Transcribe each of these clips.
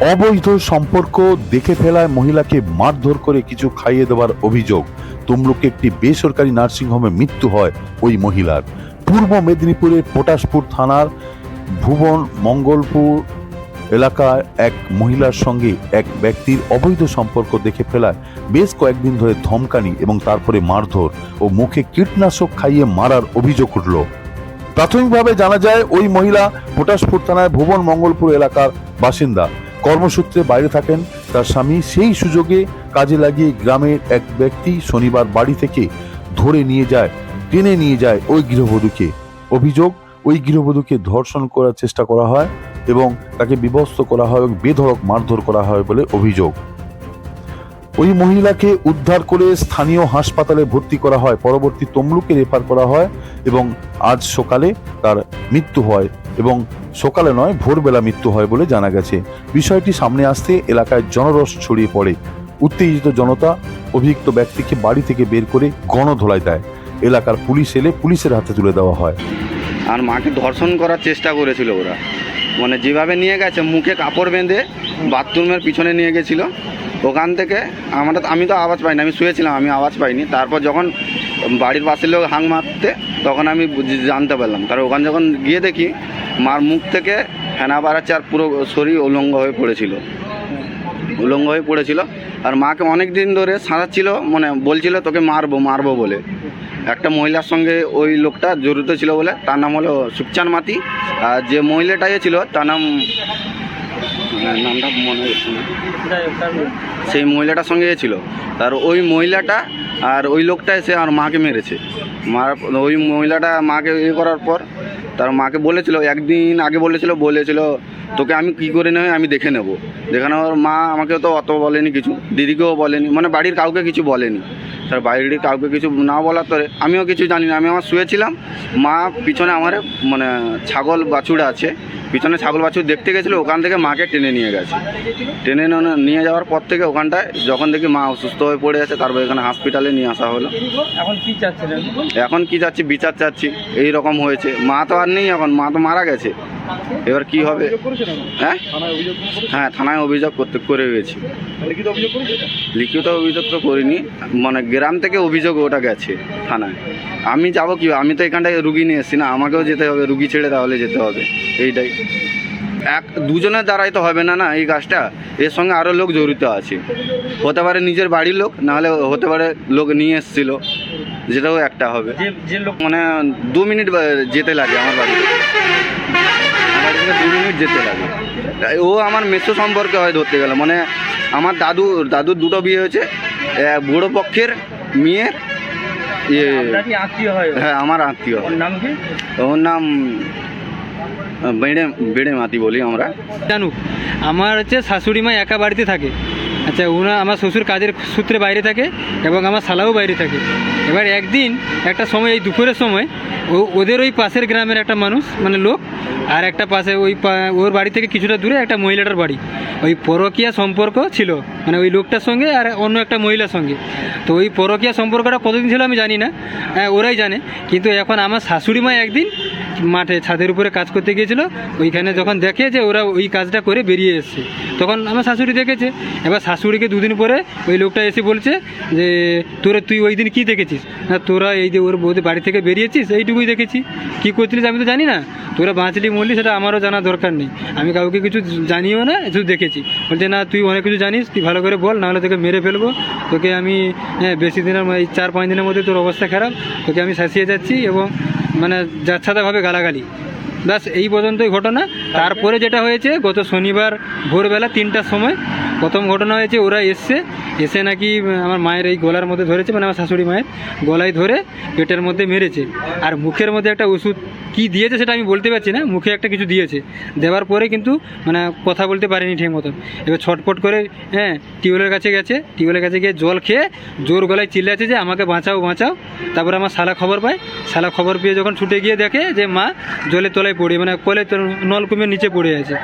অবৈধ সম্পর্ক দেখে ফেলায় মহিলাকে মারধর করে কিছু খাইয়ে দেওয়ার অভিযোগ। তমলুকে একটি বেসরকারি নার্সিংহোমে মৃত্যু হয় ওই মহিলার। পূর্ব মেদিনীপুরের পটাশপুর থানার ভুবন মঙ্গলপুর এলাকায় এক মহিলার সঙ্গে এক ব্যক্তির অবৈধ সম্পর্ক দেখে ফেলায় বেশ কয়েকদিন ধরে ধমকানি এবং তারপরে মারধর ও মুখে কীটনাশক খাইয়ে মারার অভিযোগ উঠল। প্রাথমিকভাবে জানা যায়, ওই মহিলা পটাশপুর থানায় ভুবন মঙ্গলপুর এলাকার বাসিন্দা। কর্মসূত্রে বাইরে থাকেন তার স্বামী। সেই সুযোগে কাজে লাগিয়ে গ্রামের এক ব্যক্তি শনিবার বাড়ি থেকে ধরে নিয়ে যায়, টেনে নিয়ে যায় ওই গৃহবধূকে। অভিযোগ, ওই গৃহবধূকে ধর্ষণ করার চেষ্টা করা হয় এবং তাকে বিবস্ত করা হয় এবং বেধড়ক মারধর করা হয় বলে অভিযোগ। ওই মহিলাকে উদ্ধার করে স্থানীয় হাসপাতালে ভর্তি করা হয়। পরবর্তী তমলুকে রেফার করা হয় এবং আজ সকালে তার মৃত্যু হয় এবং সকালে নয়, ভোরবেলা মৃত্যু হয় বলে জানা গেছে। বিষয়টি সামনে আসতে এলাকায় জনরস ছড়িয়ে পড়ে। উত্তেজিত জনতা অভিযুক্ত ব্যক্তিকে বাড়ি থেকে বের করে গণধোলাই দেয়। এলাকার পুলিশ এলে পুলিশের হাতে তুলে দেওয়া হয়। আর মাকে ধর্ষণ করার চেষ্টা করেছিল ওরা। মানে যেভাবে নিয়ে গেছে, মুখে কাপড় বেঁধে বাথরুমের পিছনে নিয়ে গেছিল। ওখান থেকে আমরা আমি তো আওয়াজ পাইনি, আমি শুয়েছিলাম, আমি আওয়াজ পাইনি। তারপর যখন বাড়ির পাশের লোক হাং মারতে, তখন আমি জানতে পারলাম। কারণ ওখানে যখন গিয়ে দেখি, মার মুখ থেকে ফেনা বাড়াচ্ছে আর পুরো শরীর উলঙ্গ হয়ে পড়েছিল। উলঙ্গ হয়ে পড়েছিল। আর মাকে অনেক দিন ধরে সাঁড়াচ্ছিল মানে বলছিল, তোকে মারবো মারবো বলে। একটা মহিলার সঙ্গে ওই লোকটা জড়িত ছিল বলে, তার নাম হলো সুকচান মাতি। আর যে মহিলাটা এ ছিল, তার নাম নামটা মনে হচ্ছে সেই মহিলাটার সঙ্গে এ ছিল তার ওই মহিলাটা আর ওই লোকটা এসে আর মাকে মেরেছে। মার ওই মহিলাটা মাকে ইয়ে করার পর তার মাকে বলেছিল একদিন আগে বলেছিল বলেছিল তোকে আমি কি করে নেবে আমি দেখে নেব। দেখে নেওয়ার মা আমাকে তো অত বলেনি কিছু দিদিকেও বলেনি মানে বাড়ির কাউকে কিছু বলেনি। তার বাড়ির কাউকে কিছু না বলার পরে আমিও কিছু জানি না আমি আমার শুয়েছিলাম মা পিছনে আমার মানে ছাগল বাছুরা আছে পিছনে ছাগল বাছুর দেখতে গেছিল ওখান থেকে মাকে টেনে নিয়ে গেছে। টেনে নিয়ে- নিয়ে যাওয়ার পর থেকে ওখানটায় যখন দেখি মা অসুস্থ হয়ে পড়ে আছে তারপর এখানে হসপিটালে নিয়ে আসা হলো। এখন কি চাচ্ছেন এখন কি চাচ্ছি? বিচার চাচ্ছি। এই রকম হয়েছে। মা তো আর নেই এখন মা তো মারা গেছে। এবার কি হবে? হ্যাঁ? হ্যাঁ থানায় অভিযোগ করতে করে গেছি। লিখিত অভিযোগ তো করিনি। মানে গ্রাম থেকে অভিযোগ ওটা গেছে থানায়। আমি যাব কি আমি তো এখানটায় রুগী নিয়ে এসেছি না আমাকেও যেতে হবে রুগী ছেড়ে তাহলে যেতে হবে। এইটাই। এক দুজনের দ্বারাই তো হবে না না এই কাজটা? এর সঙ্গে আরও লোক জড়িত আছে। হতে পারে নিজের বাড়ির লোক নাহলে হতে পারে লোক নিয়ে এসেছিল যেটাও একটা হবে। যে যে লোক মানে দু মিনিট যেতে লাগে আমার বাড়ি যেতে লাগে। ও আমার মেসো সম্পর্কে হয় ধরতে গেলে। মানে আমার দাদু দাদুর দুটো বিয়ে হয়েছে। বড় পক্ষের মেয়ের ইয়ে। হয়? হ্যাঁ আমার আত্মীয়। ওর নাম কি? ওর নাম বেড়ে বেড়ে মাতি বলি আমরা। জানুক আমার হচ্ছে শাশুড়ি মা একা বাড়িতে থাকে। আচ্ছা ওনা আমার শ্বশুর কাজের সূত্রে বাইরে থাকে এবং আমার শালাও বাইরে থাকে। এবার একদিন একটা সময় এই দুপুরের সময় ও ওদের ওই পাশের গ্রামের একটা মানুষ মানে লোক আর একটা পাশে ওই ওর বাড়ি থেকে কিছুটা দূরে একটা মহিলাটার বাড়ি। ওই পরকীয়া সম্পর্ক ছিল মানে ওই লোকটার সঙ্গে আর অন্য একটা মহিলার সঙ্গে। তো ওই পরকীয়া সম্পর্কটা কতদিন ছিল আমি জানি না হ্যাঁ, ওরাই জানে। কিন্তু এখন আমার শাশুড়ি মা একদিন মাঠে ছাদের উপরে কাজ করতে গিয়েছিল ওইখানে যখন দেখে যে ওরা ওই কাজটা করে বেরিয়ে এসছে। তখন আমার শাশুড়ি দেখেছে। এবার শাশুড়িকে দুদিন পরে ওই লোকটা এসে বলছে যে তোরা তুই ওই দিন কী দেখেছিস? না তোরা এই যে ওর বৌদি বাড়ি থেকে বেরিয়েছিস এইটুকুই দেখেছি। কী করছিলিস আমি তো জানি না। তোরা বাঁচলি মরলি সেটা আমারও জানা দরকার নেই। আমি কাউকে কিছু জানিও না শুধু দেখেছি। বলছে না তুই অনেক কিছু জানিস তুই ভালো করে বল নাহলে তোকে মেরে ফেলব। তোকে আমি হ্যাঁ, বেশি দিনের চার পাঁচ দিনের মধ্যে তোর অবস্থা খারাপ। তোকে আমি শাসিয়ে যাচ্ছি এবং মানে যাচ্ছাদাভাবে গালাগালি। ব্যাস, এই পর্যন্তই ঘটনা। তারপরে যেটা হয়েছে, গত শনিবার ভোরবেলা তিনটার সময় প্রথম ঘটনা হয়েছে, ওরা এসছে, এসে নাকি আমার মায়ের এই গলার মধ্যে ধরেছে মানে আমার শাশুড়ি মায়ের গলায় ধরে পেটের মধ্যে মেরেছে। আর মুখের মধ্যে একটা ওষুধ কি দিয়েছে সেটা আমি বলতে পারছি না, মুখে একটা কিছু দিয়েছে। দেওয়ার পরে কিন্তু মানে কথা বলতে পারিনি ঠিক মতন। এবার ছটপট করে হ্যাঁ টিউবওয়েলের কাছে গেছে, টিউবওয়েলের কাছে গিয়ে জল খেয়ে জোর গলায় চিল্লাচ্ছে যে, আমাকে বাঁচাও বাঁচাও। তারপরে আমার শালা খবর পায়। শালা খবর পেয়ে যখন ছুটে গিয়ে দেখে যে, মা, জলের তলায় পড়ে মানে কলে নলকুমের নিচে পড়ে আছে।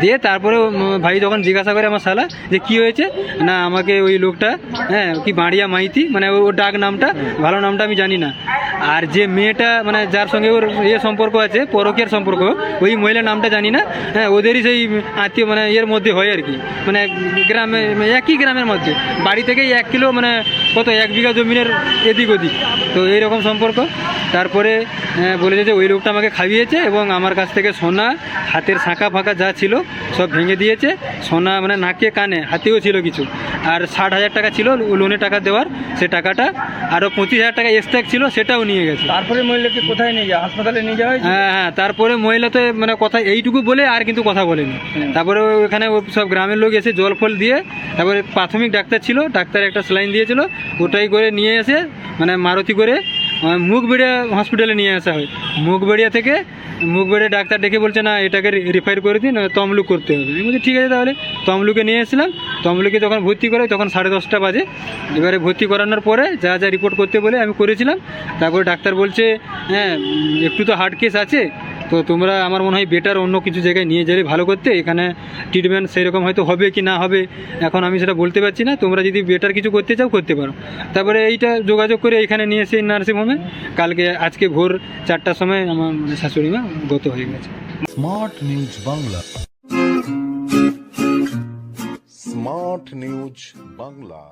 দিয়ে তারপরে ভাই যখন জিজ্ঞাসা করে আমার শালা যে কি হয়েছে, না আমাকে ওই লোকটা হ্যাঁ কি বাড়িয়া মাইতি মানে ওর ডাক নামটা, ভালো নামটা আমি জানি না। আর যে মেয়েটা মানে যার সঙ্গে ওর ইয়ে সম্পর্ক আছে, পরকীয়ার সম্পর্ক, ওই মহিলার নামটা জানি না। হ্যাঁ ওদেরই সেই আত্মীয় মানে ইয়ের মধ্যে হয় আর কি। মানে গ্রামে একই গ্রামের মধ্যে। বাড়ি থেকেই এক কিলো মানে কত, এক বিঘা জমিনের এদিক ওদিক। তো এইরকম সম্পর্ক। তারপরে বলেছে যে ওই লোকটা আমাকে খাইয়েছে এবং আমার কাছ থেকে সোনা, হাতের শাঁখা ফাঁকা যা ছিল, সব ভেঙে দিয়েছে। সোনা মানে নাকে কানে, হাতেও ছিল কিছু। আর ষাট হাজার টাকা ছিল লোনে টাকা দেওয়ার, সে টাকাটা। আরও পঁচিশ হাজার টাকা এক্সট্রা ছিল, সেটাও নিয়ে গেছে। তারপরে মহিলাকে কোথায় নিয়ে যায়? হাসপাতালে নিয়ে যাওয়া হয়েছে? হ্যাঁ হ্যাঁ তারপরে মহিলা তো মানে কথা এইটুকু বলে আর কিন্তু কথা বলেনি। তারপরে ওখানে ও সব গ্রামের লোক এসে জল ফল দিয়ে তারপরে প্রাথমিক ডাক্তার ছিল ডাক্তার একটা স্যালাইন দিয়েছিল ওটাই করে নিয়ে এসে মানে মারুতি করে মুখ বেড়িয়া হসপিটালে নিয়ে আসা হয়। মুখ বেড়িয়া থেকে মুখবেড়িয়া ডাক্তার ডেকে বলছে, না, এটাকে রিফাইর করে দিন তমলুক করতে হবে। আমি বলছি, ঠিক আছে তাহলে। তমলুকে নিয়ে এসেছিলাম। তমলুকে যখন ভর্তি করে তখন সাড়ে দশটা বাজে। এবারে ভর্তি করানোর পরে যা যা রিপোর্ট করতে বলে আমি করেছিলাম। তারপরে ডাক্তার বলছে হ্যাঁ একটু তো হার্ড কেস আছে। তো তোমরা আমার মনে হয় বেটার অন্য কিছু জায়গায় নিয়ে গেলে ভালো করতে। এখানে ট্রিটমেন্ট সেরকম হয়তো হবে কি না হবে, এখন আমি সেটা বলতে পারছি না। তোমরা যদি বেটার কিছু করতে চাও, করতে পারো। তারপরে এইটা যোগাযোগ করে এখানে নিয়ে এসে নার্সিংহোমে কালকে, আজকে ভোর চারটার সময় আমার মানে শাশুড়ি মা গত হয়ে গেছে। Smart news Bangla smart news Bangla